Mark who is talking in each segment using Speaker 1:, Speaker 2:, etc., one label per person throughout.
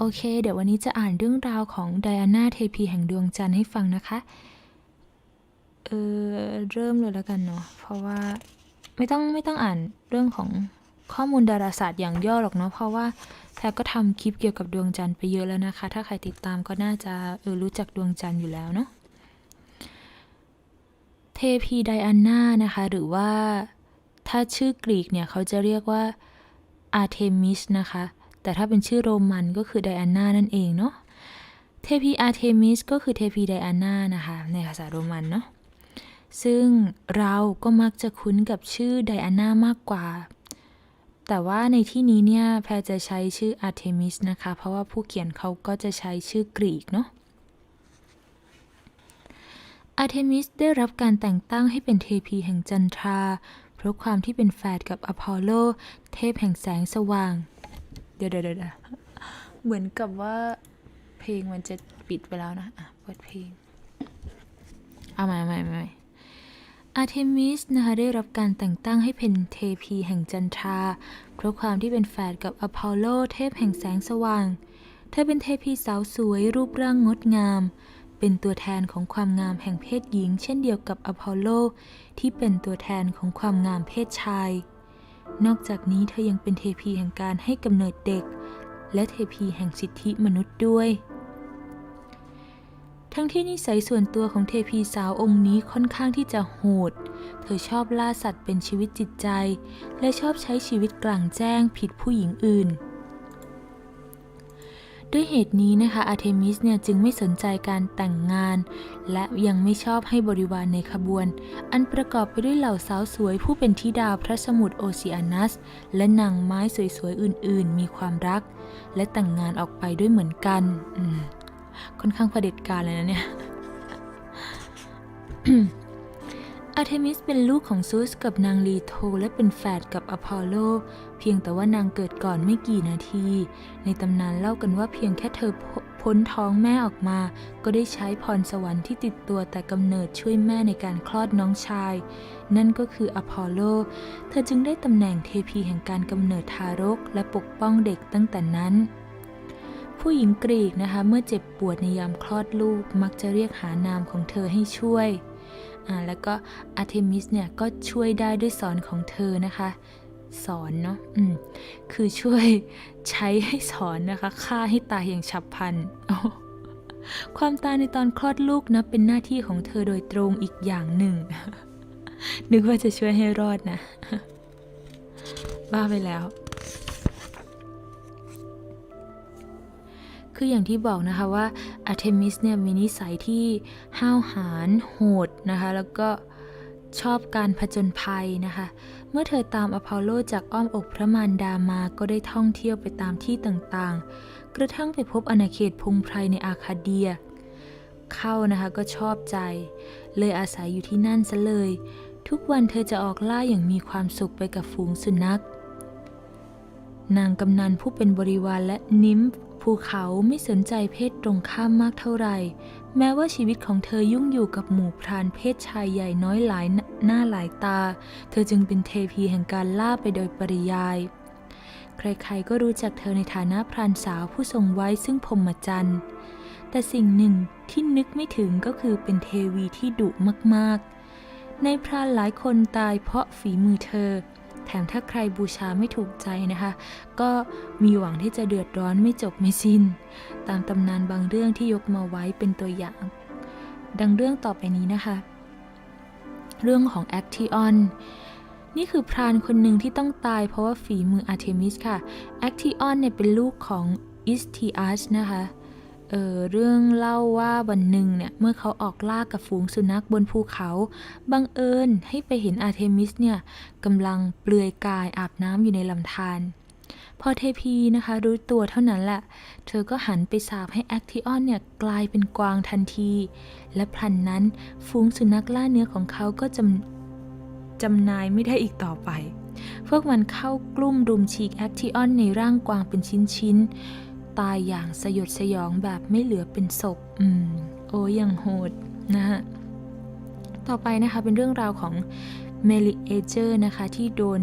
Speaker 1: โอเค เดี๋ยววันนี้จะอ่านเรื่องราวของไดอาน่าเทพีแห่งดวงจันทร์ให้ฟังนะคะ เออเริ่มเลยแล้วกันเนาะ เพราะว่าไม่ต้องไม่ต้องอ่านเรื่องของข้อมูลดาราศาสตร์อย่างย่อหรอกเนาะ เพราะว่าแพรก็ทำคลิปเกี่ยวกับดวงจันทร์ไปเยอะแล้วนะคะ ถ้าใครติดตามก็น่าจะเออรู้จักดวงจันทร์อยู่แล้วเนาะ เทพีไดอาน่านะคะ หรือว่าถ้าชื่อกรีกเนี่ยเขาจะเรียกว่าอาร์เทมิสนะคะ แต่ถ้าเป็นชื่อโรมันก็คือไดอาน่านั่นเองเนาะ เทพีอาร์เทมิสก็คือเทพีไดอาน่านะคะ ในภาษาโรมันเนาะ ซึ่งเราก็มักจะคุ้นกับชื่อไดอาน่ามากกว่า แต่ว่าในที่นี้เนี่ยแพรจะใช้ชื่ออาร์เทมิสนะคะ เพราะว่าผู้เขียนเขาก็จะใช้ชื่อกรีกเนาะอาร์เทมิสได้รับการแต่งตั้งให้เป็นเทพีแห่งจันทรา เพราะความที่เป็นแฝดกับอพอลโล เทพแห่งแสงสว่าง เดี๋ยวเดี๋ยวเดี๋ยวเหมือนกับว่าเพลงมันจะปิดไปแล้วนะ อะ เปิดเพลง เอาใหม่ใหม่ใหม่อาร์เทมิสนะคะได้รับการแต่งตั้งให้เป็นเทพีแห่งจันทรา เพราะความที่เป็นแฝดกับอพอลโลเทพแห่งแสงสว่าง เธอเป็นเทพีสาวสวยรูปร่างงดงาม เป็นตัวแทนของความงามแห่งเพศหญิง เช่นเดียวกับอพอลโลที่เป็นตัวแทนของความงามเพศชาย นอกจากนี้เธอยังเป็นเทพีแห่งการให้กำเนิดเด็ก และเทพีแห่งสิทธิมนุษย์ด้วย ทั้งที่นิสัยส่วนตัวของเทพีสาวองค์นี้ค่อนข้างที่จะโหด เธอชอบล่าสัตว์เป็นชีวิตจิตใจ และชอบใช้ชีวิตกลางแจ้งผิดผู้หญิงอื่น ด้วยเหตุนี้นะคะอาร์เทมิสเนี่ยจึงไม่สนใจการแต่งงาน และยังไม่ชอบให้บริวารในขบวน อันประกอบไปด้วยเหล่าสาวสวยผู้เป็นธิดาพระสมุทรโอเชียนัส และนางไม้สวยๆ อื่นๆ มีความรัก และแต่งงานออกไปด้วยเหมือนกันค่อนข้างเผด็จการเลยนะเนี่ย อาร์เทมิสเป็นลูกของซูสกับนางลีโทและเป็นแฝดกับอพอลโล เพียงแต่ว่านางเกิดก่อนไม่กี่นาที ในตำนานเล่ากันว่าเพียงแค่เธอพ้นท้องแม่ออกมา ก็ได้ใช้พรสวรรค์ที่ติดตัวแต่กำเนิดช่วยแม่ในการคลอดน้องชาย นั่นก็คืออพอลโล เธอจึงได้ตำแหน่งเทพีแห่งการกำเนิดทารก และปกป้องเด็กตั้งแต่นั้นผู้หญิงกรีกนะคะเมื่อเจ็บปวดในยามคลอดลูกมักจะเรียกหานามของเธอให้ช่วย แล้วก็อาร์เทมิสเนี่ยก็ช่วยได้ด้วยสอนของเธอนะคะ สอนเนาะอืมคือช่วยใช้ให้สอนนะคะฆ่าให้ตายอย่างฉับพลันความตายในตอนคลอดลูกนะเป็นหน้าที่ของเธอโดยตรงอีกอย่างหนึ่ง นึกว่าจะช่วยให้รอดนะบ้าไปแล้ว คืออย่างที่บอกนะคะว่าอาร์เทมิสเนี่ยมีนิสัยที่ห้าวหาญโหดนะคะ แล้วก็ชอบการผจญภัยนะคะ เมื่อเธอตามอพอลโลจากอ้อมอกพระมารดามาก็ได้ท่องเที่ยวไปตามที่ต่างๆ กระทั่งไปพบอาณาเขตพงไพรในอาคาเดีย เข้านะคะก็ชอบใจ เลยอาศัยอยู่ที่นั่นซะเลย ทุกวันเธอจะออกล่าอย่างมีความสุขไปกับฝูงสุนัข นางกำนันผู้เป็นบริวารและนิมฟ ภูเขาไม่สนใจเพศตรงข้ามมากเท่าไหร่ แม้ว่าชีวิตของเธอยุ่งอยู่กับหมู่พรานเพศชายใหญ่น้อยหลายหน้าหลายตา เธอจึงเป็นเทพีแห่งการล่าไปโดยปริยาย ใครๆก็รู้จักเธอในฐานะพรานสาวผู้ทรงไว้ซึ่งพรหมจรรย์ แต่สิ่งหนึ่งที่นึกไม่ถึงก็คือเป็นเทวีที่ดุมากๆ ในพรานหลายคนตายเพราะฝีมือเธอ แถมถ้าใครบูชาไม่ถูกใจนะคะ ก็มีหวังที่จะเดือดร้อนไม่จบไม่สิ้น ตามตำนานบางเรื่องที่ยกมาไว้เป็นตัวอย่าง ดังเรื่องต่อไปนี้นะคะ เรื่องของแอคทิออนนี่คือพรานคนหนึ่งที่ต้องตายเพราะว่าฝีมืออาร์เทมิสค่ะ แอคทิออนเนี่ยเป็นลูกของอิสทีอัสนะคะ เออเรื่องเล่าว่าวันหนึ่งเนี่ยเมื่อเขาออกล่ากับฝูงสุนัขบนภูเขาบังเอิญให้ไปเห็นอาร์เทมิสเนี่ยกำลังเปลือยกายอาบน้ำอยู่ในลำธารพอเทพีนะคะรู้ตัวเท่านั้นแหละ เธอก็หันไปสาบให้แอคทิออนเนี่ยกลายเป็นกวางทันที และพลันนั้นฝูงสุนัขล่าเนื้อของเขาก็จำจำนายไม่ได้อีกต่อไป พวกมันเข้ากลุ่มรุมฉีกแอคทิออนในร่างกวางเป็นชิ้นๆ ตายอย่างสยดสยองแบบไม่เหลือเป็นศพ อืม โอ้ยังโหดนะฮะ ต่อไปนะคะเป็นเรื่องราวของเมลิเอเจอร์นะคะที่โดน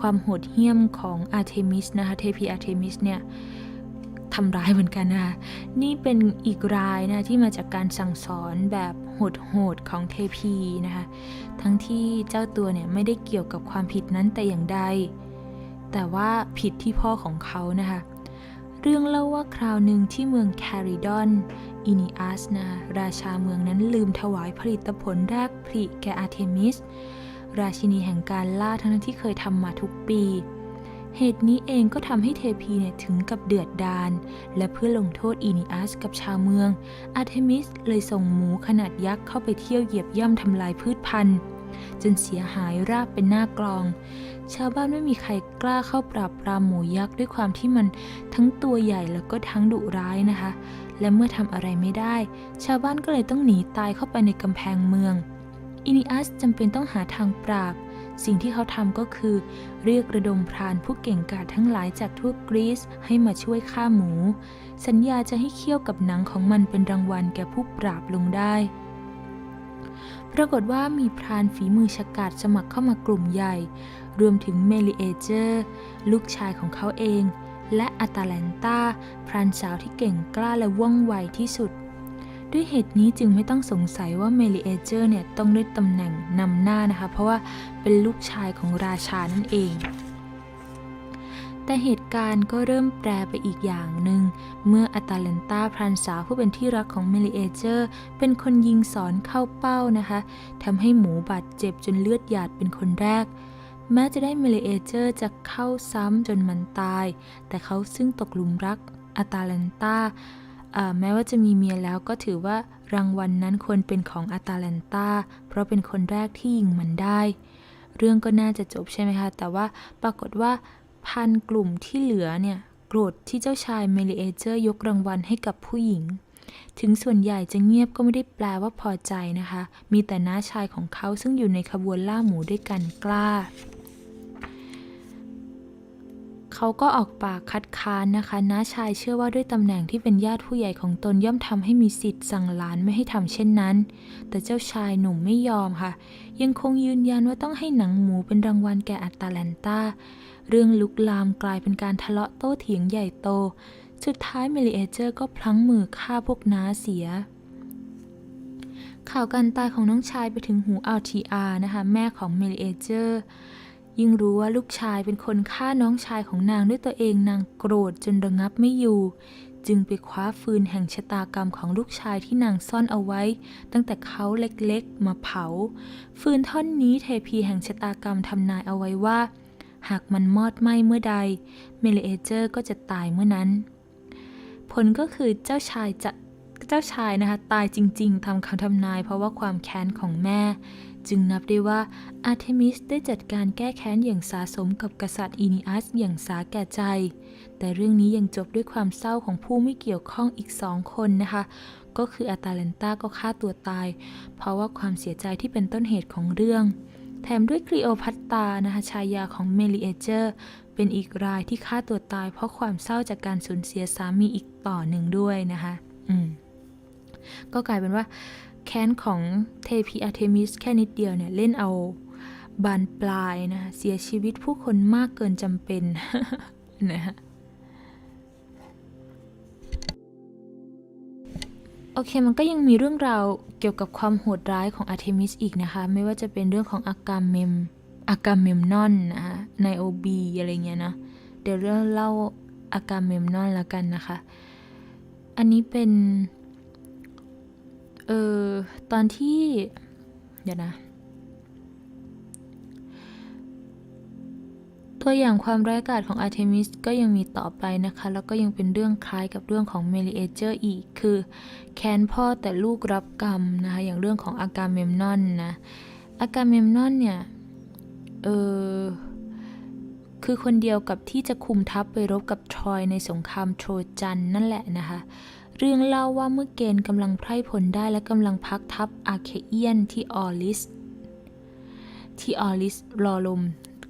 Speaker 1: ความโหดเหี้ยมของอาร์เทมิสนะคะเทพีอาร์เทมิสเนี่ยทำร้ายเหมือนกันนะคะนี่เป็นอีกรายนะที่มาจากการสั่งสอนแบบโหดๆของเทพีนะคะ ทั้งที่เจ้าตัวเนี่ยไม่ได้เกี่ยวกับความผิดนั้นแต่อย่างใด แต่ว่าผิดที่พ่อของเขานะคะ เรื่องเล่าว่าคราวหนึ่งที่เมืองแคริดอน อินิอัสนะราชาเมืองนั้นลืมถวายผลิตผลแรกผลิแก่อาร์เทมิส ราชินีแห่งการล่าทั้งที่เคยทำมาทุกปี เหตุนี้เองก็ทำให้เทพีเนี่ยถึงกับเดือดดาล และเพื่อลงโทษอินิอัสกับชาวเมือง อาร์เทมิสเลยส่งหมูขนาดยักษ์เข้าไปเที่ยวเหยียบย่ำทำลายพืชพันธุ์ จนเสียหายราบเป็นหน้ากลอง ชาวบ้านไม่มีใครกล้าเข้าปราบปรามหมูยักษ์ด้วยความที่มันทั้งตัวใหญ่แล้วก็ทั้งดุร้ายนะคะ และเมื่อทำอะไรไม่ได้ ชาวบ้านก็เลยต้องหนีตายเข้าไปในกำแพงเมือง อินิอัสจำเป็นต้องหาทางปราบ สิ่งที่เขาทำก็คือ เรียกระดมพรานผู้เก่งกาจทั้งหลายจากทั่วกรีซให้มาช่วยฆ่าหมู สัญญาจะให้เคี่ยวกับหนังของมันเป็นรางวัลแก่ผู้ปราบลงได้ ปรากฏว่ามีพรานฝีมือฉกาจสมัครเข้ามากลุ่มใหญ่ รวมถึงเมลิเอเจอร์ ลูกชายของเขาเอง และอาตาแลนตาพรานสาวที่เก่งกล้าและว่องไวที่สุด ด้วยเหตุนี้จึงไม่ต้องสงสัยว่าเมลิเอเจอร์เนี่ยต้องได้ตำแหน่งนำหน้านะคะ เพราะว่าเป็นลูกชายของราชานั่นเอง แต่เหตุการณ์ก็เริ่มแปรไปอีกอย่างหนึ่ง เมื่ออาตาเลนตาพรานสาวผู้เป็นที่รักของเมลิเอเจอร์ เป็นคนยิงสอนเข้าเป้านะคะทำให้หมูบาดเจ็บจนเลือดหยาดเป็นคนแรก แม้จะได้เมลิเอเจอร์จะเข้าซ้ำจนมันตาย แต่เขาซึ่งตกหลุมรักอาตาเลนตาแม้ว่าจะมีเมียแล้วก็ถือว่ารางวัลนนั้นควรเป็นของอาตาแลนตาเพราะเป็นคนแรกที่ยิงมันได้ เรื่องก็น่าจะจบใช่ไหมคะ แต่ว่าปรากฏว่า พันกลุ่มที่เหลือเนี่ยโกรธที่เจ้าชายเมลิเอเจอร์ยกรางวัลให้กับผู้หญิง ถึงส่วนใหญ่จะเงียบก็ไม่ได้แปลว่าพอใจนะคะ มีแต่น้าชายของเขาซึ่งอยู่ในขบวนล่าหมูด้วยกันกล้า เขาก็ออกปากคัดค้านนะคะน้าชายเชื่อว่าด้วยตำแหน่งที่เป็นญาติผู้ใหญ่ของตนย่อมทำให้มีสิทธิ์สั่งหลานไม่ให้ทำเช่นนั้น แต่เจ้าชายหนุ่มไม่ยอมค่ะ ยังคงยืนยันว่าต้องให้หนังหมูเป็นรางวัลแก่อัตตาแลนตาเรื่องลุกลามกลายเป็นการทะเลาะโต้เถียงใหญ่โต สุดท้ายเมลิเอเจอร์ก็พลั้งมือฆ่าพวกน้าเสียข่าวการตายของน้องชายไปถึงหูอัลทีอานะคะ แม่ของเมลิเอเจอร์ ยิ่งรู้ว่าลูกชายเป็นคนฆ่าน้องชายของนางด้วยตัวเองนางโกรธจนระงับไม่อยู่ จึงไปคว้าฟืนแห่งชะตากรรมของลูกชายที่นางซ่อนเอาไว้ ตั้งแต่เขาเล็กๆ มาเผา ฟืนท่อนนี้เทพีแห่งชะตากรรมทำนายเอาไว้ว่า หากมันมอดไหม้เมื่อใด เมเลเอเจอร์ก็จะตายเมื่อนั้น ผลก็คือเจ้าชายจะเจ้าชายนะคะตายจริง ๆทำคำทำนายเพราะว่าความแค้นของแม่ จึงนับได้ว่าอาร์เทมิสได้จัดการแก้แค้นอย่างสาสมกับกษัตริย์อีนิอัสอย่างสาแก่ใจ แต่เรื่องนี้ยังจบด้วยความเศร้าของผู้ไม่เกี่ยวข้องอีกสองคนนะคะ ก็คืออาตาเลนตาก็ฆ่าตัวตาย เพราะว่าความเสียใจที่เป็นต้นเหตุของเรื่อง แถมด้วยคลีโอพัตตานะคะชายาของเมลิเอเจอร์ เป็นอีกรายที่ฆ่าตัวตาย เพราะความเศร้าจากการสูญเสียสามีอีกต่อหนึ่งด้วยนะคะ อืมก็กลายเป็นว่า แค้นของเทพีอาร์เทมิสแค่นิดเดียวเนี่ย เล่นเอาบานปลายนะคะเสียชีวิตผู้คนมากเกินจำเป็นนะฮะโอเคมันก็ยังมีเรื่องราวเกี่ยวกับความโหดร้ายของอาร์เทมิสอีกนะคะ ไม่ว่าจะเป็นเรื่องของอากาเมมอากาเมมนอนนะคะในโอบีอะไรเงี้ยนะเดี๋ยวเราเล่าอากาเมมนอนละกันนะคะ อันนี้เป็น เออตอนที่ เดี๋ยวนะ ตัวอย่างความร้ายกาจของอาร์เทมิสก็ยังมีต่อไปนะคะ แล้วก็ยังเป็นเรื่องคล้ายกับเรื่องของเมลิเอเจอร์อีก คือ แค้นพ่อแต่ลูกรับกรรมนะคะ อย่างเรื่องของอากาเมมนอนนะ อากาเมมนอนเนี่ย เออคือคนเดียวกับที่จะคุมทัพไปรบกับทรอยในสงครามโทรจันนั่นแหละนะคะ เรื่องเล่าว่าเมื่อเกณฑ์กำลังไพร่พลได้และกำลังพักทัพอาเคเอียนที่ออลิส ที่ออลิสรอลม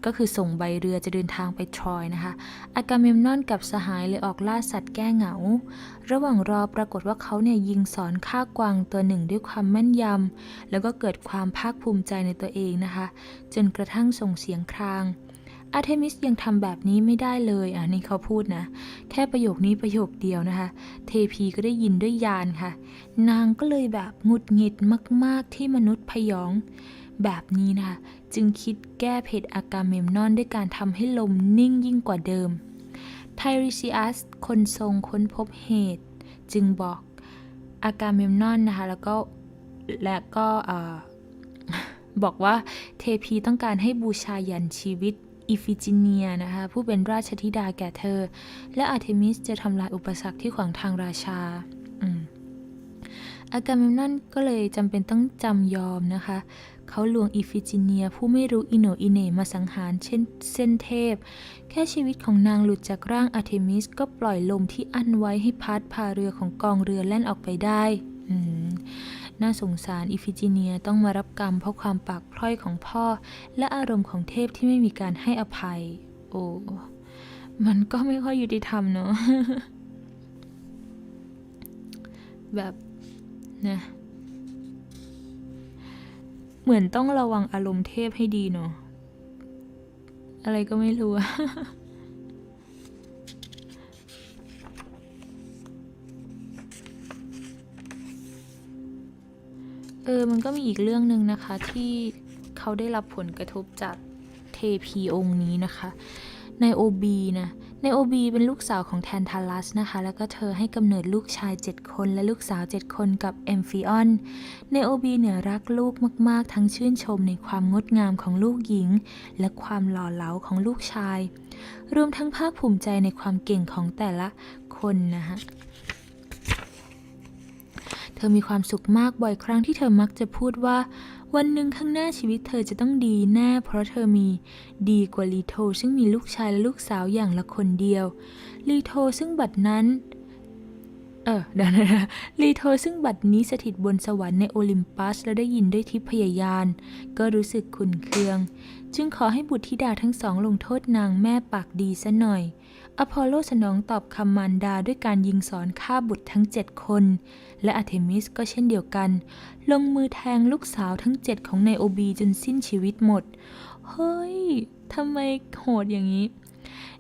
Speaker 1: ก็คือส่งใบเรือจะเดินทางไปทรอยนะคะ อากาเมมนอนกับสหายเลยออกล่าสัตว์แก้เหงา ระหว่างรอปรากฏว่าเขาเนี่ยยิงสอนฆ่ากวางตัวหนึ่งด้วยความแม่นยำ แล้วก็เกิดความภาคภูมิใจในตัวเองนะคะ จนกระทั่งส่งเสียงคราง อาร์เทมิสยังทำแบบนี้ไม่ได้เลยอะนี่เขาพูดนะ แค่ประโยคนี้ประโยคเดียวนะคะ เทพีก็ได้ยินด้วยยานค่ะ นางก็เลยแบบหงุดหงิดมาก ๆ ที่มนุษย์พยอง แบบนี้นะคะ จึงคิดแก้เผ็ดอากาเมมนอนด้วยการทำให้ลมนิ่งยิ่งกว่าเดิม ไทริซิอัสคนทรงค้นพบเหตุ จึงบอกอากาเมมนอนนะคะ แล้วก็และก็บอกว่าเทพีต้องการให้บูชายันชีวิต อิฟิจิเนียนะคะผู้เป็นราชธิดาแก่เธอ และอาร์เทมิสจะทำลายอุปสรรคที่ขวางทางราชาอากาเมมนอนก็เลยจำเป็นต้องจำยอมนะคะ เขาลวงอิฟิจิเนียผู้ไม่รู้อิโนอิเนมาสังหารเช่นเส้นเทพ แค่ชีวิตของนางหลุดจากร่างอาร์เทมิสก็ปล่อยลมที่อั้นไว้ให้พัดพาเรือของกองเรือแล่นออกไปได้ น่าสงสารอิฟิจิเนียต้องมารับกรรมเพราะความปากพร่อยของพ่อ และอารมณ์ของเทพที่ไม่มีการให้อภัย โอ้มันก็ไม่ค่อยยุติธรรมเนอะแบบนะเหมือนต้องระวังอารมณ์เทพให้ดีเนาะอะไรก็ไม่รู้ อะเออมันก็มีอีกเรื่องหนึ่งนะคะที่เขาได้รับผลกระทบจากเทพีองค์นี้นะคะในโอบีนะในโอบีเป็นลูกสาวของแทนทาลัสนะคะ แล้วก็เธอให้กำเนิดลูกชาย 7 คนและลูกสาว 7 คนกับเอมฟิออนในโอบีเนี่ยรักลูกมากๆ ทั้งชื่นชมในความงดงามของลูกหญิง และความหล่อเหลาของลูกชาย รวมทั้งภาคภูมิใจในความเก่งของแต่ละคนนะคะ ธอมีความสุขมากบ่อยครั้งที่เธอมักจะพูดว่า วันหนึ่งข้างหน้าชีวิตเธอจะต้องดีแน่ เพราะเธอมีดีกว่าลีโท ซึ่งมีลูกชายและลูกสาวอย่างละคนเดียวลีโทซึ่งบัดนั้น เออเดี๋ยวนะลีโทซึ่งบัดนี้สถิตบนสวรรค์ในโอลิมปัส และได้ยินด้วยทิพยายาน ก็รู้สึกขุนเคือง จึงขอให้บุตรธิดาทั้งสองลงโทษนางแม่ปากดีซะหน่อย อพอลโลสนองตอบคำมารดาด้วยการยิงสอนฆ่าบุตรทั้งเจ็ดคน และอาเทมิสก็เช่นเดียวกัน ลงมือแทงลูกสาวทั้งเจ็ดของไนโอบีจนสิ้นชีวิตหมด เฮ้ยทำไมโหดอย่างนี้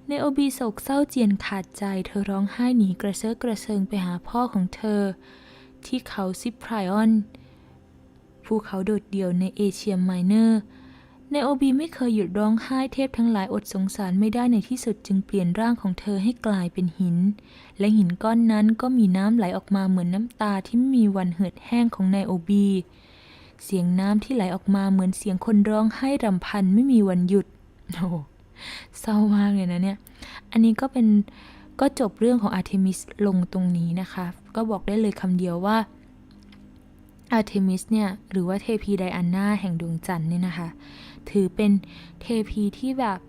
Speaker 1: ไนโอบีโศกเศร้าเจียนขาดใจ เธอร้องไห้หนีกระเซาะกระเซิงไปหาพ่อของเธอ ที่เขาซิปไพรออน ภูเขาโดดเดี่ยวในเอเชียไมเนอร์ ไนโอบีไม่เคยหยุดร้องไห้เทพทั้งหลายอดสงสารไม่ได้ในที่สุดจึงเปลี่ยนร่างของเธอให้กลายเป็นหิน และหินก้อนนั้นก็มีน้ำไหลออกมาเหมือนน้ำตาที่ไม่มีวันเหือดแห้งของไนโอบี เสียงน้ำที่ไหลออกมาเหมือนเสียงคนร้องไห้รำพันไม่มีวันหยุดโอ้โหเศร้ามากเลยนะเนี่ย อันนี้ก็เป็นก็จบเรื่องของอาร์เทมิสลงตรงนี้นะคะ ก็บอกได้เลยคำเดียวว่าอาร์เทมิสเนี่ยหรือว่าเทพีไดอาน่าแห่งดวงจันทร์เนี่ยนะคะ ถือเป็นเทพีที่แบบ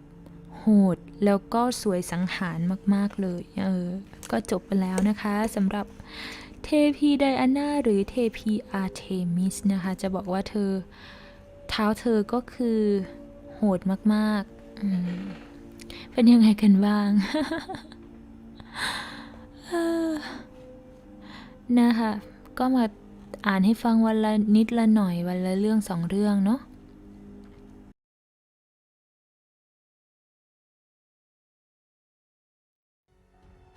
Speaker 1: โหดแล้วก็สวยสังหารมาก ๆ เลย เออ ก็จบไปแล้วนะคะสำหรับเทพีไดอาน่าหรือเทพีอาร์เทมิสนะคะ จะบอกว่าเธอ เท้าเธอก็คือโหดมากๆ เป็นยังไงกันบ้างนะคะ ก็มาอ่านให้ฟังวันละนิดละหน่อยวันละเรื่องสองเรื่องเนาะ